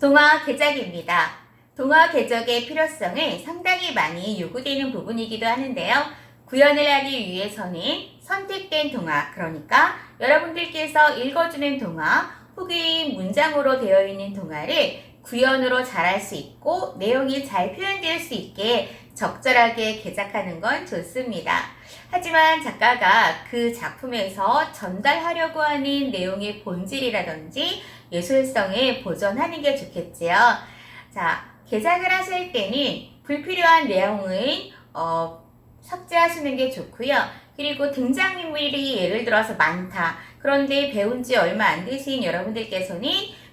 동화 개작입니다. 동화 개작의 필요성은 상당히 많이 요구되는 부분이기도 하는데요. 구현을 하기 위해서는 선택된 동화, 그러니까 여러분들께서 읽어주는 동화, 혹은 문장으로 되어 있는 동화를 구현으로 잘할 수 있고 내용이 잘 표현될 수 있게 적절하게 개작하는 건 좋습니다. 하지만 작가가 그 작품에서 전달하려고 하는 내용의 본질이라든지 예술성을 보존하는 게 좋겠지요. 자, 개작을 하실 때는 불필요한 내용은 어, 삭제하시는 게 좋고요. 그리고 등장인물이 예를 들어서 많다. 그런데 배운 지 얼마 안 되신 여러분들께서는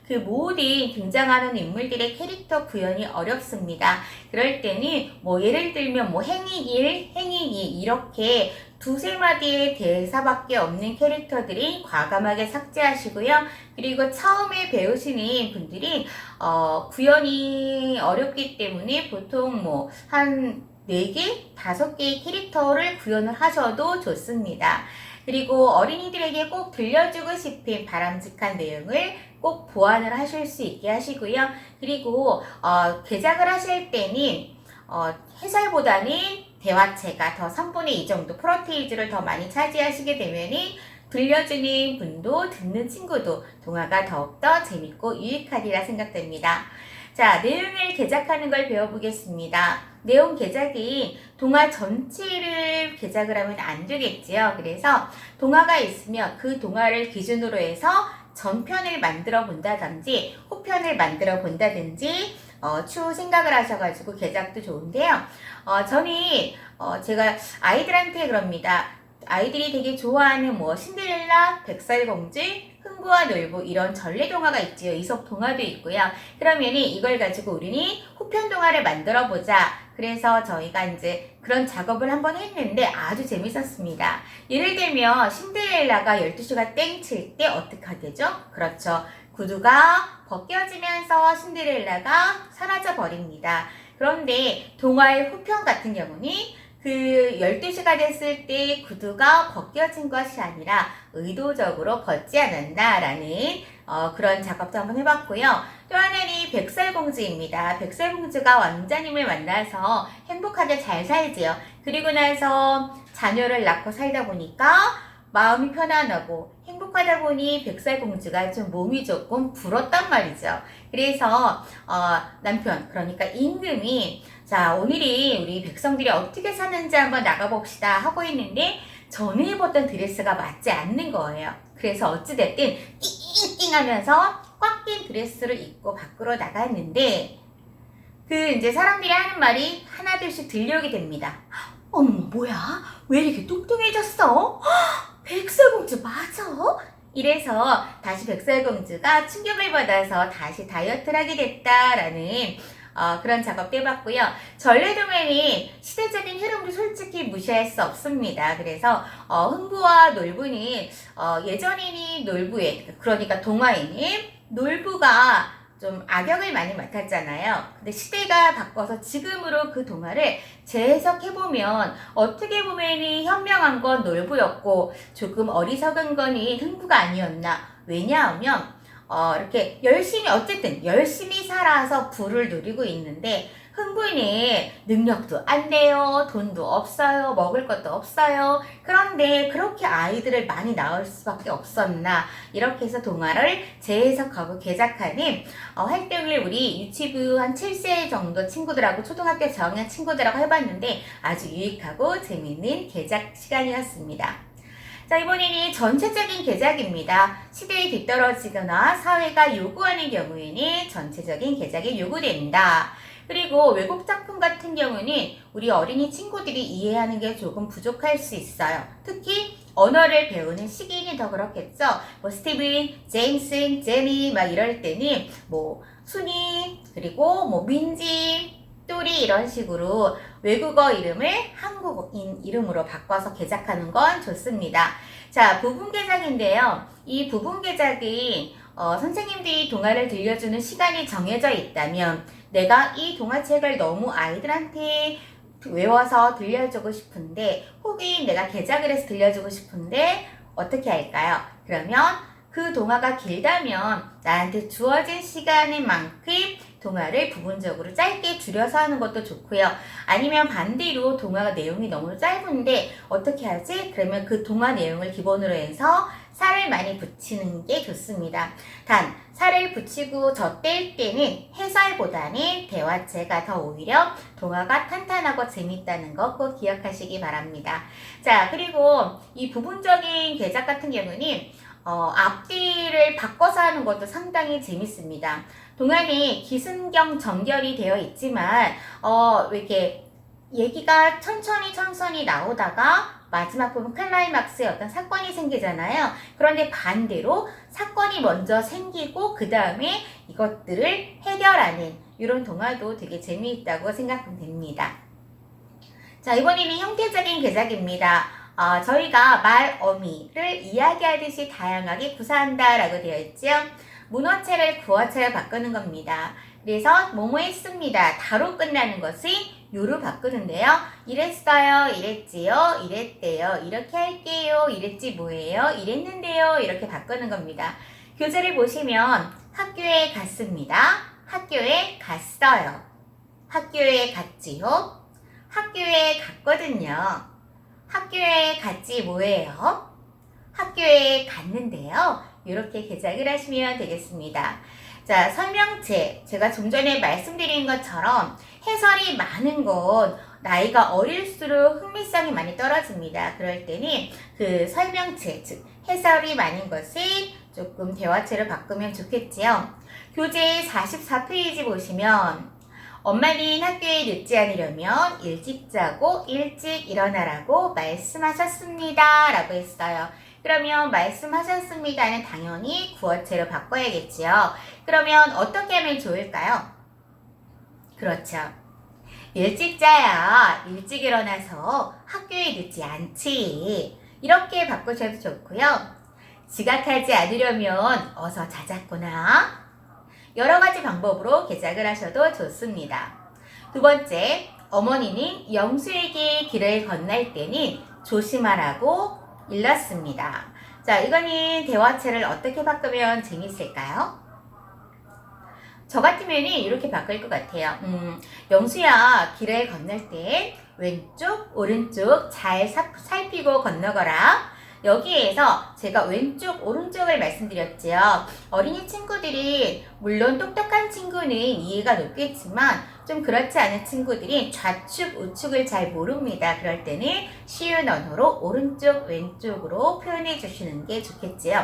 그 모든 등장하는 인물들의 캐릭터 구현이 어렵습니다. 그럴 때는 뭐 예를 들면 뭐 행위 1, 행위 2 이렇게 두세 마디의 대사밖에 없는 캐릭터들이 과감하게 삭제하시고요. 그리고 처음에 배우시는 분들이 어, 구현이 어렵기 때문에 보통 뭐한 4개, 5개의 캐릭터를 구현을 하셔도 좋습니다. 그리고 어린이들에게 꼭 들려주고 싶은 바람직한 내용을 꼭 보완을 하실 수 있게 하시고요. 그리고 어, 개작을 하실 때는 어, 해설보다는 대화체가 더 3분의 2 정도 프로테이즈를 더 많이 차지하시게 되면은 들려주는 분도 듣는 친구도 동화가 더욱더 재밌고 유익하리라 생각됩니다. 자, 내용을 개작하는 걸 배워보겠습니다. 내용 개작이 동화 전체를 개작을 하면 안 되겠지요. 그래서 동화가 있으면 그 동화를 기준으로 해서 전편을 만들어 본다든지 후편을 만들어 본다든지 어, 추후 생각을 하셔가지고 개작도 좋은데요. 어, 저는 어, 제가 아이들한테 그럽니다. 아이들이 되게 좋아하는 뭐 신데렐라, 백설공주, 흥부와 놀부 이런 전래 동화가 있지요. 이솝 동화도 있고요. 그러면 이걸 가지고 우리는 후편 동화를 만들어 보자. 그래서 저희가 이제 그런 작업을 한번 했는데 아주 재밌었습니다. 예를 들면 신데렐라가 12시가 땡 칠 때 어떻게 되죠? 그렇죠. 구두가 벗겨지면서 신데렐라가 사라져 버립니다. 그런데 동화의 후편 같은 경우는 그 12시가 됐을 때 구두가 벗겨진 것이 아니라 의도적으로 벗지 않았나라는 어, 그런 작업도 한번 해봤고요. 또 하나는 백설공주입니다. 백설공주가 왕자님을 만나서 행복하게 잘 살지요. 그리고 나서 자녀를 낳고 살다 보니까 마음이 편안하고 행복하다 보니 백설공주가 좀 몸이 조금 불었단 말이죠. 그래서 어, 남편 그러니까 임금이 자 오늘이 우리 백성들이 어떻게 사는지 한번 나가봅시다 하고 있는데 전에 입었던 드레스가 맞지 않는 거예요. 그래서 어찌됐든 띵띵 하면서 꽉 낀 드레스를 입고 밖으로 나갔는데 그 이제 사람들이 하는 말이 하나둘씩 들려오게 됩니다. 어머 뭐야? 왜 이렇게 뚱뚱해졌어? 백설공주 맞아? 이래서 다시 백설공주가 충격을 받아서 다시 다이어트를 하게 됐다라는 어, 그런 작업도 해봤고요. 전래동화는 시대적인 흐름을 솔직히 무시할 수 없습니다. 그래서 어, 흥부와 놀부는 어, 예전에는 놀부에 그러니까 동화에는 놀부가 좀 악역을 많이 맡았잖아요. 근데 시대가 바꿔서 지금으로 그 동화를 재해석해보면 어떻게 보면 현명한 건 놀부였고 조금 어리석은 거니 흥부가 아니었나. 왜냐하면 어, 이렇게 열심히 어쨌든 열심히 살아서 부를 누리고 있는데 흥부는 능력도 안 돼요. 돈도 없어요. 먹을 것도 없어요. 그런데 그렇게 아이들을 많이 낳을 수밖에 없었나. 이렇게 해서 동화를 재해석하고 개작하는 어, 활동을 우리 유치부 한 7세 정도 친구들하고 초등학교 저학년 친구들하고 해봤는데 아주 유익하고 재밌는 개작 시간이었습니다. 자, 이번에는 전체적인 개작입니다. 시대에 뒤떨어지거나 사회가 요구하는 경우에는 전체적인 개작이 요구된다. 그리고 외국 작품 같은 경우는 우리 어린이 친구들이 이해하는 게 조금 부족할 수 있어요. 특히 언어를 배우는 시기는 더 그렇겠죠. 뭐 스티븐, 제임슨, 제니 막 이럴 때는 뭐 순이 그리고 뭐 민지, 또리 이런 식으로 외국어 이름을 한국인 이름으로 바꿔서 개작하는 건 좋습니다. 자, 부분 개작인데요. 이 부분 개작이 어, 선생님들이 동화를 들려주는 시간이 정해져 있다면 내가 이 동화책을 너무 아이들한테 외워서 들려주고 싶은데 혹은 내가 개작을 해서 들려주고 싶은데 어떻게 할까요? 그러면 그 동화가 길다면 나한테 주어진 시간인 만큼 동화를 부분적으로 짧게 줄여서 하는 것도 좋고요. 아니면 반대로 동화 내용이 너무 짧은데 어떻게 하지? 그러면 그 동화 내용을 기본으로 해서 살을 많이 붙이는 게 좋습니다. 단, 살을 붙이고 젖뗄 때는 해설보다는 대화체가 더 오히려 동화가 탄탄하고 재밌다는 거꼭 기억하시기 바랍니다. 자, 그리고 이 부분적인 개작 같은 경우는 어, 앞뒤를 바꿔서 하는 것도 상당히 재밌습니다. 동안에 기승경 정결이 되어 있지만 어, 이렇게 얘기가 천천히 천천히 나오다가 마지막 부분 클라이막스에 어떤 사건이 생기잖아요. 그런데 반대로 사건이 먼저 생기고 그 다음에 이것들을 해결하는 이런 동화도 되게 재미있다고 생각하면 됩니다. 자, 이번에는 형태적인 개작입니다. 어, 저희가 말, 어미를 이야기하듯이 다양하게 구사한다 라고 되어 있죠. 문어체를 구어체로 바꾸는 겁니다. 그래서 뭐뭐 했습니다. 다로 끝나는 것을 요로 바꾸는데요. 이랬어요, 이랬지요, 이랬대요, 이렇게 할게요, 이랬지 뭐예요, 이랬는데요, 이렇게 바꾸는 겁니다. 교재를 보시면 학교에 갔습니다. 학교에 갔어요. 학교에 갔지요. 학교에 갔거든요. 학교에 갔지 뭐예요? 학교에 갔는데요. 이렇게 개작을 하시면 되겠습니다. 자, 설명체. 제가 좀 전에 말씀드린 것처럼 해설이 많은 건 나이가 어릴수록 흥미성이 많이 떨어집니다. 그럴 때는 그 설명체, 즉 해설이 많은 것을 조금 대화체로 바꾸면 좋겠지요. 교재 44페이지 보시면 엄마는 학교에 늦지 않으려면 일찍 자고 일찍 일어나라고 말씀하셨습니다. 라고 했어요. 그러면 말씀하셨습니다는 당연히 구어체로 바꿔야겠지요. 그러면 어떻게 하면 좋을까요? 그렇죠. 일찍 자야 일찍 일어나서 학교에 늦지 않지. 이렇게 바꾸셔도 좋고요. 지각하지 않으려면 어서 자작구나. 여러 가지 방법으로 개작을 하셔도 좋습니다. 두 번째, 어머니는 영수에게 길을 건널 때는 조심하라고 일렀습니다. 자, 이거는 대화체를 어떻게 바꾸면 재밌을까요? 저 같으면 이렇게 바꿀 것 같아요. 음, 영수야, 길을 건널 때 왼쪽, 오른쪽 잘 사- 살피고 건너거라. 여기에서 제가 왼쪽, 오른쪽을 말씀드렸지요. 어린이 친구들이 물론 똑똑한 친구는 이해가 높겠지만 좀 그렇지 않은 친구들이 좌측, 우측을 잘 모릅니다. 그럴 때는 쉬운 언어로 오른쪽, 왼쪽으로 표현해 주시는 게 좋겠지요.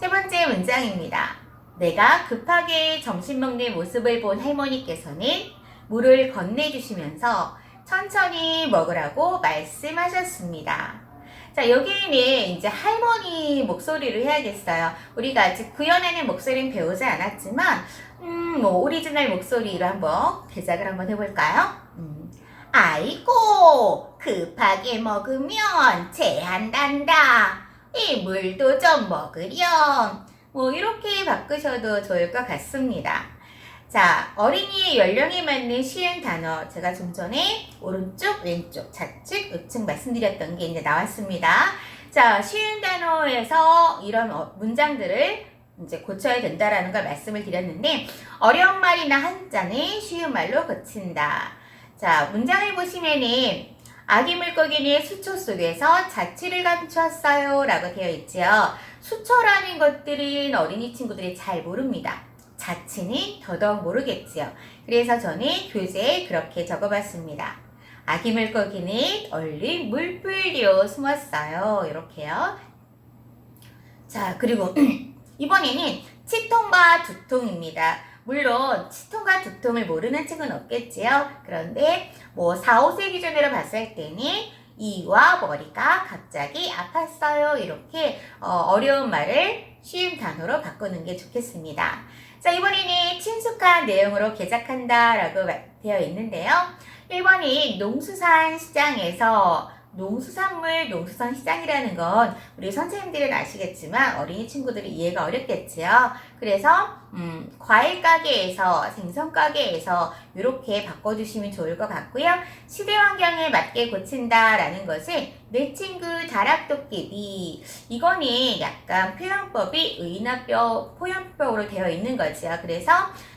세 번째 문장입니다. 내가 급하게 점심 먹는 모습을 본 할머니께서는 물을 건네주시면서 천천히 먹으라고 말씀하셨습니다. 자, 여기에는 이제 할머니 목소리를 해야겠어요. 우리가 아직 구현하는 목소리는 배우지 않았지만, 음, 뭐, 오리지널 목소리로 한번 개작을 한번 해볼까요? 음, 아이고, 급하게 먹으면 체한단다. 이 물도 좀 먹으렴. 뭐, 이렇게 바꾸셔도 좋을 것 같습니다. 자, 어린이의 연령에 맞는 쉬운 단어. 제가 좀 전에 오른쪽, 왼쪽, 좌측, 우측 말씀드렸던 게 이제 나왔습니다. 자, 쉬운 단어에서 이런 어- 문장들을 이제 고쳐야 된다라는 걸 말씀을 드렸는데, 어려운 말이나 한자는 쉬운 말로 고친다. 자, 문장을 보시면은, 아기 물고기는 수초 속에서 자취를 감추었어요. 라고 되어 있지요. 수초라는 것들은 어린이 친구들이 잘 모릅니다. 자취는 더더욱 모르겠지요. 그래서 저는 교재에 그렇게 적어봤습니다. 아기 물고기는 얼른 물풀리로 숨었어요. 이렇게요. 자, 그리고 이번에는 치통과 두통입니다. 물론 치통과 두통을 모르는 친구는 없겠지요. 그런데 뭐 4, 5세 기준으로 봤을 때는 이와 머리가 갑자기 아팠어요. 이렇게 어, 려운 말을 쉬운 단어로 바꾸는 게 좋겠습니다. 자, 이번에는 친숙한 내용으로 개작한다 라고 되어 있는데요. 1번이 농수산 시장에서 농수산물 농수산 시장이라는 건 우리 선생님들은 아시겠지만 어린이 친구들이 이해가 어렵겠지요. 그래서 음, 과일 가게에서 생선 가게에서 이렇게 바꿔주시면 좋을 것 같고요. 시대 환경에 맞게 고친다라는 것은 내 친구 다락도끼비 이거는 약간 표현법이 의인화뼈 표현법으로 되어 있는 거죠. 그래서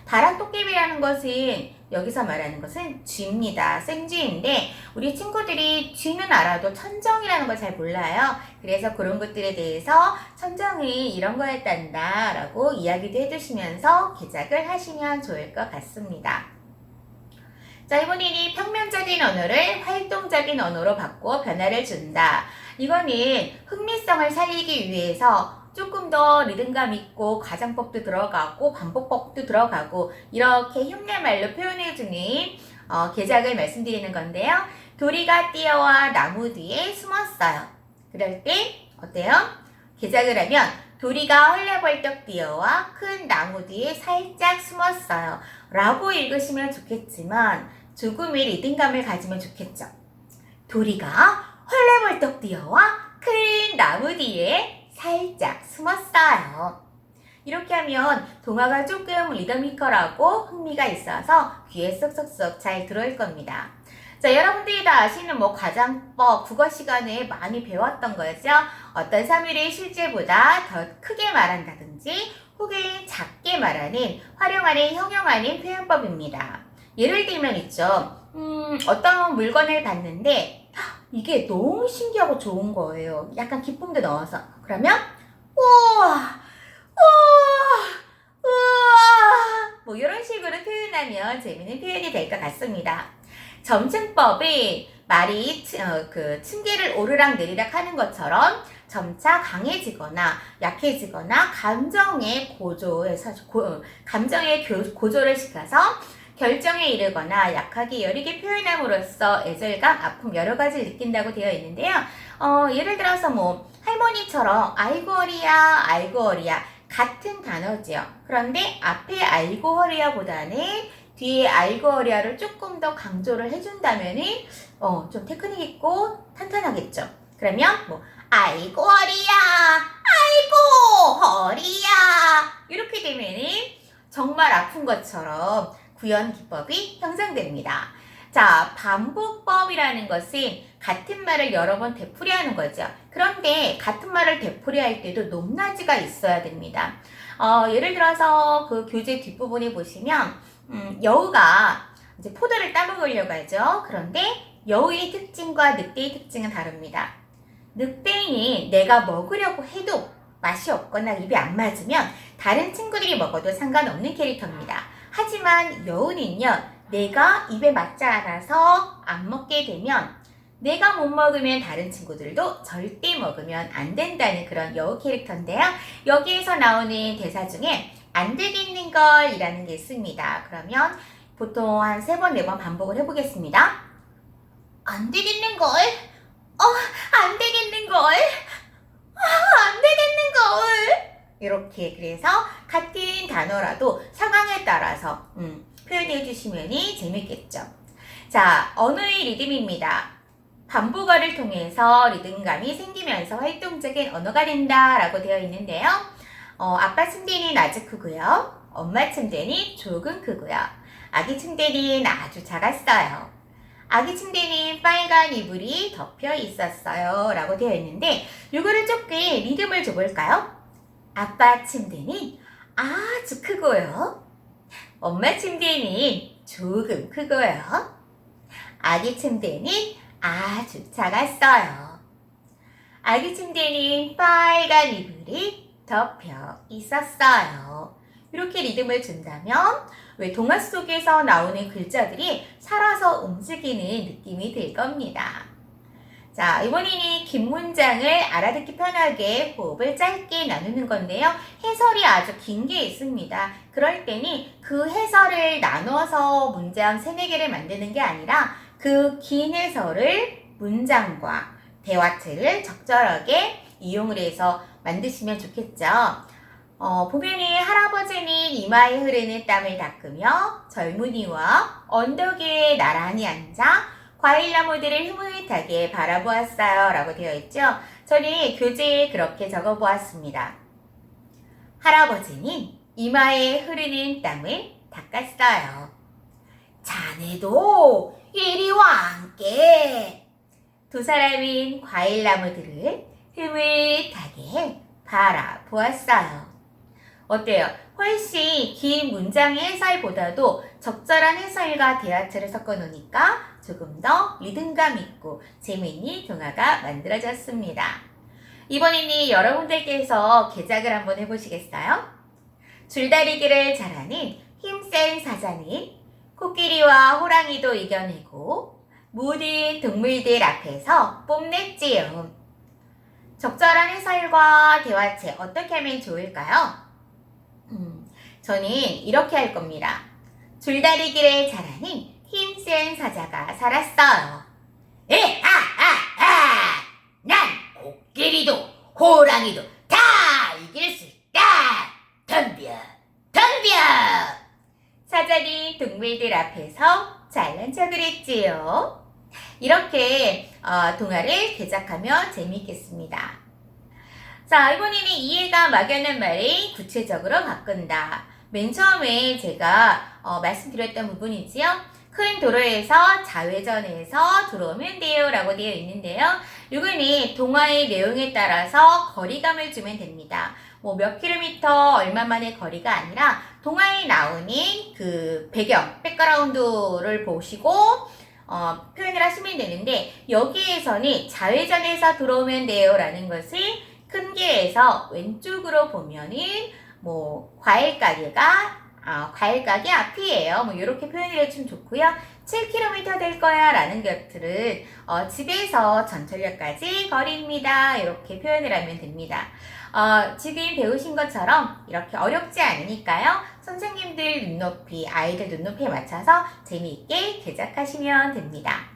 다락도끼비라는 것은 여기서 말하는 것은 쥐입니다. 생쥐인데 우리 친구들이 쥐는 알아도 천정이라는 걸 잘 몰라요. 그래서 그런 것들에 대해서 천정이 이런 거였단다 라고 이야기도 해주시면서 개작을 하시면 좋을 것 같습니다. 자, 이번에는 평면적인 언어를 활동적인 언어로 바꾸어 변화를 준다. 이거는 흥미성을 살리기 위해서 조금 더 리듬감 있고 가장법도 들어가고 반복법도 들어가고 이렇게 흉내말로 표현해주는 어, 개작을 말씀드리는 건데요. 도리가 뛰어와 나무 뒤에 숨었어요. 그럴 때 어때요? 개작을 하면 도리가 헐레벌떡 뛰어와 큰 나무 뒤에 살짝 숨었어요. 라고 읽으시면 좋겠지만 조금의 리듬감을 가지면 좋겠죠. 도리가 헐레벌떡 뛰어와 큰 나무 뒤에 살짝 숨었어요. 이렇게 하면 동화가 조금 리더미컬하고 흥미가 있어서 귀에 쏙쏙쏙 잘 들어올 겁니다. 자, 여러분들이 다 아시는 뭐 과장법, 국어 시간에 많이 배웠던 거죠. 어떤 사물이 실제보다 더 크게 말한다든지 혹은 작게 말하는 활용하는 형용하는 표현법입니다. 예를 들면 있죠. 음, 어떤 물건을 봤는데 하, 이게 너무 신기하고 좋은 거예요. 약간 기쁨도 넣어서. 그러면 우와, 우와, 우와 뭐 이런 식으로 표현하면 재미있는 표현이 될 것 같습니다. 점층법이 말이 치- 어, 그 층계를 오르락 내리락 하는 것처럼 점차 강해지거나 약해지거나 감정의 고조에서 고, 어, 감정의 교- 고조를 시켜서 결정에 이르거나 약하게 여리게 표현함으로써 애절감, 아픔 여러 가지를 느낀다고 되어 있는데요. 어, 예를 들어서 뭐 할머니처럼 아이고 어리야, 아이고 어리야 같은 단어지요. 그런데 앞에 아이고 어리야보다는 뒤에 아이고 어리야를 조금 더 강조를 해준다면은 어, 좀 테크닉 있고 탄탄하겠죠. 그러면 뭐 아이고 어리야, 아이고 허리야 이렇게 되면은 정말 아픈 것처럼 구현 기법이 형성됩니다. 자, 반복법이라는 것은 같은 말을 여러 번 되풀이하는 거죠. 그런데 같은 말을 되풀이할 때도 높낮이가 있어야 됩니다. 어, 예를 들어서 그 교재 뒷부분에 보시면 음, 여우가 이제 포도를 따먹으려고 하죠. 그런데 여우의 특징과 늑대의 특징은 다릅니다. 늑대는 내가 먹으려고 해도 맛이 없거나 입에 안 맞으면 다른 친구들이 먹어도 상관없는 캐릭터입니다. 하지만 여우는요, 내가 입에 맞지 않아서 안 먹게 되면 내가 못 먹으면 다른 친구들도 절대 먹으면 안 된다는 그런 여우 캐릭터인데요. 여기에서 나오는 대사 중에 안 되겠는 걸 이라는 게 있습니다. 그러면 보통 한 세 번, 네 번 반복을 해보겠습니다. 안 되겠는 걸? 어, 안 되겠는 걸? 아, 안 되겠는 걸? 이렇게 그래서 같은 단어라도 상황에 따라서 음, 표현해 주시면 재밌겠죠. 자, 언어의 리듬입니다. 반복어를 통해서 리듬감이 생기면서 활동적인 언어가 된다라고 되어 있는데요. 어, 아빠 침대는 아주 크고요. 엄마 침대는 조금 크고요. 아기 침대는 아주 작았어요. 아기 침대는 빨간 이불이 덮여 있었어요. 라고 되어 있는데, 이거를 조금 리듬을 줘볼까요? 아빠 침대는 아주 크고요. 엄마 침대는 조금 크고요. 아기 침대는 아주 작았어요. 아기 침대는 빨간 이불이 덮여 있었어요. 이렇게 리듬을 준다면 왜 동화 속에서 나오는 글자들이 살아서 움직이는 느낌이 들 겁니다. 자, 이번에는 긴 문장을 알아듣기 편하게 호흡을 짧게 나누는 건데요. 해설이 아주 긴 게 있습니다. 그럴 때는 그 해설을 나눠서 문장 세네 개를 만드는 게 아니라 그 긴 해설을 문장과 대화체를 적절하게 이용을 해서 만드시면 좋겠죠. 어, 보면은 할아버지는 이마에 흐르는 땀을 닦으며 젊은이와 언덕 위에 나란히 앉아 과일 나무들을 흐뭇하게 바라보았어요. 라고 되어 있죠. 저는 교재에 그렇게 적어 보았습니다. 할아버지는 이마에 흐르는 땀을 닦았어요. 자네도 이리 와 함께. 두 사람은 과일 나무들을 흐뭇하게 바라보았어요. 어때요? 훨씬 긴 문장의 해설보다도 적절한 해설과 대화체를 섞어 놓으니까 조금 더 리듬감 있고 재미있는 동화가 만들어졌습니다. 이번에는 여러분들께서 개작을 한번 해보시겠어요? 줄다리기를 잘하는 힘센 사자는 코끼리와 호랑이도 이겨내고 모든 동물들 앞에서 뽐냈지요. 적절한 해설과 대화체 어떻게 하면 좋을까요? 음, 저는 이렇게 할 겁니다. 줄다리기를 잘하는 힘센 사자가 살았어요. 에, 아, 아, 아! 난 코끼리도 호랑이도 다 이길 수 있다! 덤벼, 덤벼! 사자는 동물들 앞에서 잘난 척을 했지요. 이렇게 어, 동화를 개작하면 재미있겠습니다. 자, 이번에는 이해가 막연한 말을 구체적으로 바꾼다. 맨 처음에 제가 어, 말씀드렸던 부분이지요. 큰 도로에서 좌회전해서 들어오면 돼요 라고 되어 있는데요. 이거는 동화의 내용에 따라서 거리감을 주면 됩니다. 뭐 몇 킬로미터 얼마만의 거리가 아니라 동화에 나오는 그 배경, 백그라운드를 보시고 어, 표현을 하시면 되는데 여기에서는 좌회전해서 들어오면 돼요 라는 것을 큰 길에서 왼쪽으로 보면은 뭐 과일 가게가 아, 과일 가게 앞이에요. 뭐 이렇게 표현을 해주면 좋고요. 7km 될 거야 라는 것들은 어, 집에서 전철역까지 거리입니다. 이렇게 표현을 하면 됩니다. 어, 지금 배우신 것처럼 이렇게 어렵지 않으니까요. 선생님들 눈높이, 아이들 눈높이에 맞춰서 재미있게 제작하시면 됩니다.